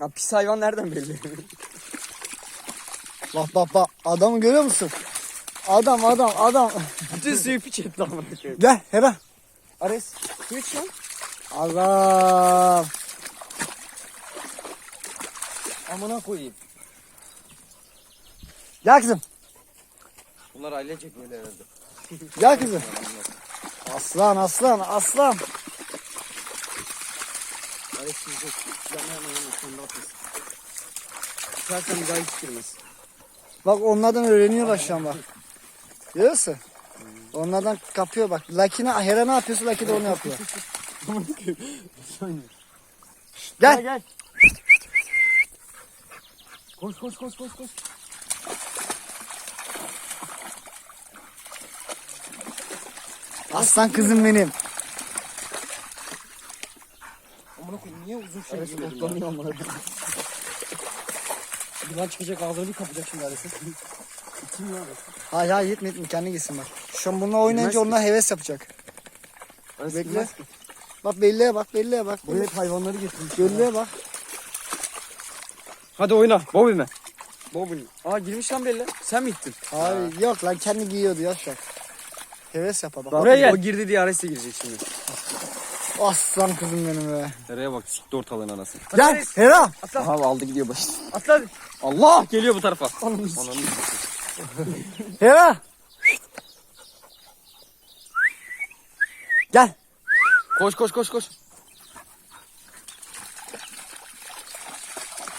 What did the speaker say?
Ya pis hayvan nereden belli? Bak bak bak adamı görüyor musun? Adam adam adam. Bütün suyu piç etti amına koyayım. Gel Hera. Ares. Su iç lan. Adam. Amına koyayım. Gel kızım. Bunlar ailecek böyle herhalde. Gel kızım. Aslan aslan aslan. Yanına. Sen ne yapıyorsun? İçersen bir daha hiç girmez. Bak onlardan öğreniyorlar şu an bak. Görüyor musun? Onlardan kapıyor bak. Lucky ne, Hera ne yapıyorsa Lucky de onu yapıyor. Gel. gel. Koş koş koş koş koş. Aslan kızım benim. Amına koyayım niye uzun şey giymedin ya? otlanıyor amına Yılan çıkacak ağzını bir kapacak şimdi Ares'in. İçim ya. Hayır hayır gitme gitme kendi gitsin bak. Şu an bununla oynayınca Bilmez onlar heves yapacak. Ares Bekle. bilmez ki. Bak belliye bak belliye bak. Buraya hep hayvanları getirmiş. Belliye bak. Hadi oyna. Bobby mi? Bobby. Aa girmiş lan belli. Sen mi gittin? Hayır yok lan kendi giyiyordu ya şu an. Heves yapar bak. Buraya gel. O girdi diye Ares de girecek şimdi. Aslan kızım benim be. Nereye bak sikti ortalığın anasını. Gel Hera. Aha aldı gidiyor başını. Atla. Allah geliyor bu tarafa. Ananı Ananı Hera. Gel. Koş koş koş koş.